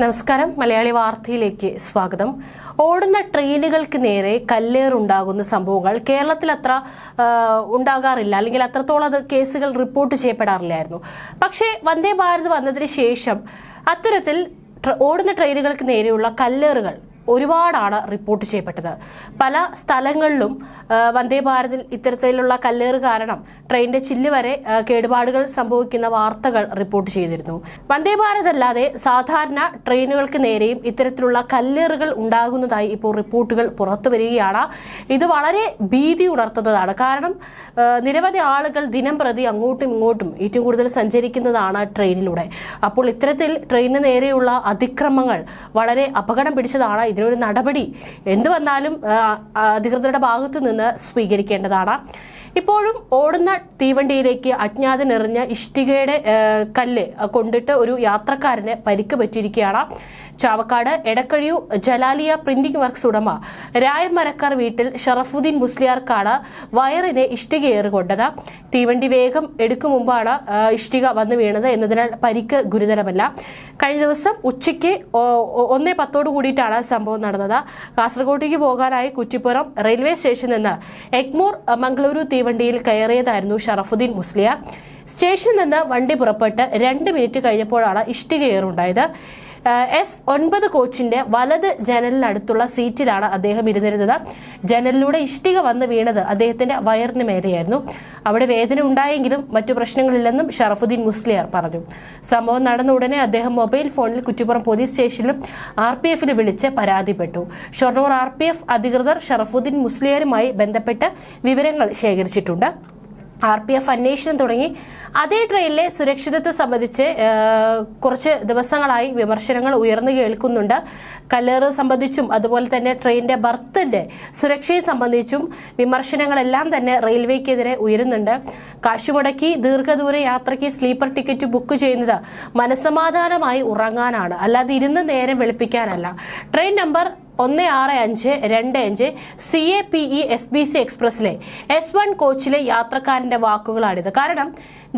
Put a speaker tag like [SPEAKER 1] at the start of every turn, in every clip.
[SPEAKER 1] നമസ്കാരം. മലയാളി വാർത്തയിലേക്ക് സ്വാഗതം. ഓടുന്ന ട്രെയിനുകൾക്ക് നേരെ കല്ലേറുണ്ടാകുന്ന സംഭവങ്ങൾ കേരളത്തിൽ അത്ര ഉണ്ടാകാറില്ല. അല്ലെങ്കിൽ അത്രത്തോളം അത് കേസുകൾ റിപ്പോർട്ട് ചെയ്യപ്പെടാറില്ലായിരുന്നു. പക്ഷേ വന്ദേ ഭാരത് വന്നതിന് ശേഷം അത്തരത്തിൽ ഓടുന്ന ട്രെയിനുകൾക്ക് നേരെയുള്ള കല്ലേറുകൾ ഒരുപാടാണ് റിപ്പോർട്ട് ചെയ്യപ്പെട്ടത്. പല സ്ഥലങ്ങളിലും വന്ദേ ഭാരതിൽ ഇത്തരത്തിലുള്ള കല്ലേറ് കാരണം ട്രെയിനിന്റെ ചില്ല് വരെ കേടുപാടുകൾ സംഭവിക്കുന്ന വാർത്തകൾ റിപ്പോർട്ട് ചെയ്തിരുന്നു. വന്ദേ ഭാരത് അല്ലാതെ സാധാരണ ട്രെയിനുകൾക്ക് നേരെയും ഇത്തരത്തിലുള്ള കല്ലേറുകൾ ഉണ്ടാകുന്നതായി ഇപ്പോൾ റിപ്പോർട്ടുകൾ പുറത്തു വരികയാണ്. ഇത് വളരെ ഭീതി ഉണർത്തുന്നതാണ്. കാരണം നിരവധി ആളുകൾ ദിനം പ്രതി അങ്ങോട്ടും ഇങ്ങോട്ടും ഏറ്റവും കൂടുതൽ സഞ്ചരിക്കുന്നതാണ് ട്രെയിനിലൂടെ. അപ്പോൾ ഇത്തരത്തിൽ ട്രെയിനിന് നേരെയുള്ള അതിക്രമങ്ങൾ വളരെ അപകടം പിടിച്ചതാണ് ഇതിനൊരു നടപടി എന്ത് വന്നാലും അധികൃതരുടെ ഭാഗത്തു നിന്ന് സ്വീകരിക്കേണ്ടതാണ്. ഇപ്പോഴും ഓടുന്ന തീവണ്ടിയിലേക്ക് അജ്ഞാതനെറിഞ്ഞ ഇഷ്ടികയുടെ കല്ല് കൊണ്ടിട്ട് ഒരു യാത്രക്കാരന് പരിക്ക് പറ്റിയിരിക്കുകയാണ്. ചാവക്കാട് എടക്കഴിയു ജലാലിയ പ്രിന്റിംഗ് വർക്ക്സ് ഉടമ രായമരക്കാർ വീട്ടിൽ ഷറഫുദ്ദീൻ മുസ്ലിയാർക്കാണ് വയറിനെ ഇഷ്ടികയേറി കൊണ്ടത് തീവണ്ടി വേഗം എടുക്കും മുമ്പാണ് ഇഷ്ടിക വന്നു വീണത് എന്നതിനാൽ പരിക്ക് ഗുരുതരമല്ല. കഴിഞ്ഞ ദിവസം ഉച്ചയ്ക്ക് ഒന്നേ പത്തോട് കൂടിയിട്ടാണ് സംഭവം നടന്നത്. കാസർഗോട്ടേക്ക് പോകാനായി കുറ്റിപ്പുറം റെയിൽവേ സ്റ്റേഷനിൽ നിന്ന് എഗ്മൂർ മംഗളൂരു മംഗളൂരു തീവണ്ടിയിൽ കയറിയതായിരുന്നു ഷറഫുദ്ദീൻ മുസ്ലിയാർ. സ്റ്റേഷനിൽ നിന്ന് വണ്ടി പുറപ്പെട്ട് രണ്ട് മിനിറ്റ് കഴിഞ്ഞപ്പോഴാണ് ഇഷ്ടികയേറുണ്ടായത്. എസ് ഒൻപത് കോച്ചിന്റെ വലത് ജനലിനടുത്തുള്ള സീറ്റിലാണ് അദ്ദേഹം ഇരുന്നിരുന്നത്. ജനലിലൂടെ ഇഷ്ടിക വന്ന് വീണത് അദ്ദേഹത്തിന്റെ വയറിന് മേലെയായിരുന്നു. അവിടെ വേദന ഉണ്ടായെങ്കിലും മറ്റു പ്രശ്നങ്ങളില്ലെന്നും ഷറഫുദ്ദീൻ മുസ്ലിയാർ പറഞ്ഞു. സംഭവം നടന്ന ഉടനെ അദ്ദേഹം മൊബൈൽ ഫോണിൽ കുറ്റിപ്പുറം പോലീസ് സ്റ്റേഷനിലും ആർ പി എഫിൽ വിളിച്ച് പരാതിപ്പെട്ടു. ഷൊർണൂർ ആർ പി എഫ് അധികൃതർ ഷറഫുദ്ദീൻ മുസ്ലിയാരുമായി ബന്ധപ്പെട്ട് വിവരങ്ങൾ ശേഖരിച്ചിട്ടുണ്ട്. ആർ പി എഫ് അന്വേഷണം തുടങ്ങി. അതേ ട്രെയിനിലെ സുരക്ഷിതത്വം സംബന്ധിച്ച് കുറച്ച് ദിവസങ്ങളായി വിമർശനങ്ങൾ ഉയർന്നു കേൾക്കുന്നുണ്ട്. കല്ലേറ് സംബന്ധിച്ചും അതുപോലെ തന്നെ ട്രെയിനിന്റെ ബർത്തിന്റെ സുരക്ഷയെ സംബന്ധിച്ചും വിമർശനങ്ങളെല്ലാം തന്നെ റെയിൽവേക്കെതിരെ ഉയരുന്നുണ്ട്. കാശുമുടക്കി ദീർഘദൂര യാത്രയ്ക്ക് സ്ലീപ്പർ ടിക്കറ്റ് ബുക്ക് ചെയ്യുന്നത് മനസ്സമാധാനമായി ഉറങ്ങാനാണ്. അല്ലാതെ ഇരുന്ന് നേരം വെളുപ്പിക്കാനല്ല. ട്രെയിൻ നമ്പർ ഒന്ന് ആറ് അഞ്ച് രണ്ട് അഞ്ച് C A P E S B C എക്സ്പ്രസിലെ S one കോച്ചിലെ യാത്രക്കാരന്റെ വാക്കുകളാണിത്. കാരണം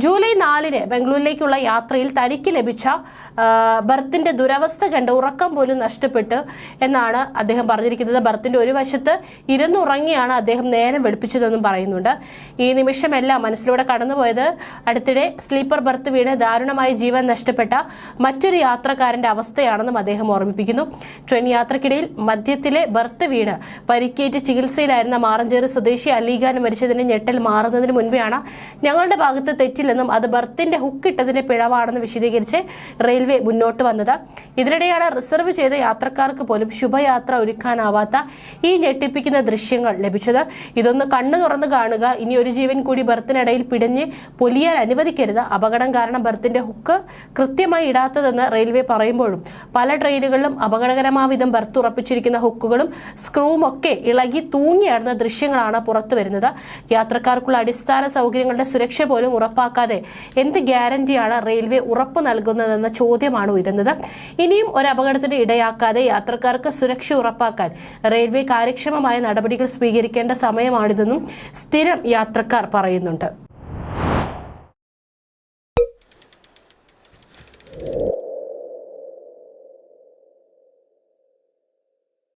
[SPEAKER 1] ജൂലൈ നാലിന് ബംഗളൂരിലേക്കുള്ള യാത്രയിൽ തനിക്ക് ലഭിച്ച ബർത്തിന്റെ ദുരവസ്ഥ കണ്ട് ഉറക്കം പോലും നഷ്ടപ്പെട്ടു എന്നാണ് അദ്ദേഹം പറഞ്ഞിരിക്കുന്നത്. ബർത്തിന്റെ ഒരു വശത്ത് ഇരുന്നുറങ്ങിയാണ് അദ്ദേഹം നേരം വെളുപ്പിച്ചതെന്നും പറയുന്നുണ്ട്. ഈ നിമിഷമെല്ലാം മനസ്സിലൂടെ കടന്നുപോയത് അടുത്തിടെ സ്ലീപ്പർ ബർത്ത് വീണ് ദാരുണമായി ജീവൻ നഷ്ടപ്പെട്ട മറ്റൊരു യാത്രക്കാരന്റെ അവസ്ഥയാണെന്നും അദ്ദേഹം ഓർമ്മിപ്പിക്കുന്നു. ട്രെയിൻ യാത്രക്കിടയിൽ മധ്യത്തിലെ ബർത്ത് വീണ് പരിക്കേറ്റ് ചികിത്സയിലായിരുന്ന മാറഞ്ചേറി സ്വദേശി അലീഖാൻ മരിച്ചതിന് ഞെട്ടൽ മാറുന്നതിന് മുൻപെയാണ് ഞങ്ങളുടെ ഭാഗത്ത് തെറ്റില്ലെന്നും അത് ബർത്തിന്റെ ഹുക്ക് ഹുക്കിട്ടതിന്റെ പിഴവാണെന്ന് വിശദീകരിച്ച് റെയിൽവേ മുന്നോട്ട് വന്നത്. ഇതിനിടെയാണ് റിസർവ് ചെയ്ത യാത്രക്കാർക്ക് പോലും ശുഭയാത്ര ഒരുക്കാനാവാത്ത ഈ ഞെട്ടിപ്പിക്കുന്ന ദൃശ്യങ്ങൾ ലഭിച്ചത്. ഇതൊന്ന് കണ്ണു തുറന്ന് കാണുക. ഇനി ഒരു ജീവൻ കൂടി ബർത്തിനിടയിൽ പിടഞ്ഞ് പൊലിയാൻ അനുവദിക്കരുത്. അപകടം കാരണം ബർത്തിന്റെ ഹുക്ക് കൃത്യമായി ഇടാത്തതെന്ന് റെയിൽവേ പറയുമ്പോഴും പല ട്രെയിനുകളിലും അപകടകരമാവിധം ബർത്ത് ഉറപ്പിച്ചിരിക്കുന്ന ഹുക്കുകളും സ്ക്രൂവും ഒക്കെ ഇളകി തൂങ്ങിയാടുന്ന ദൃശ്യങ്ങളാണ് പുറത്തു വരുന്നത് യാത്രക്കാർക്കുള്ള അടിസ്ഥാന സൗകര്യങ്ങളുടെ സുരക്ഷ പോലും ഉറപ്പാക്കാതെ എന്ത് ഗ്യാരണ്ടിയാണ് റെയിൽവേ ഉറപ്പ് നൽകുന്നതെന്ന ചോദ്യമാണ് ഉയരുന്നത്. ഇനിയും ഒരു അപകടത്തിന് ഇടയാക്കാതെ യാത്രക്കാർക്ക് സുരക്ഷ ഉറപ്പാക്കാൻ റെയിൽവേ കാര്യക്ഷമമായ നടപടികൾ സ്വീകരിക്കേണ്ട സമയമാണിതെന്നും സ്ഥിരം യാത്രക്കാർ പറയുന്നുണ്ട്.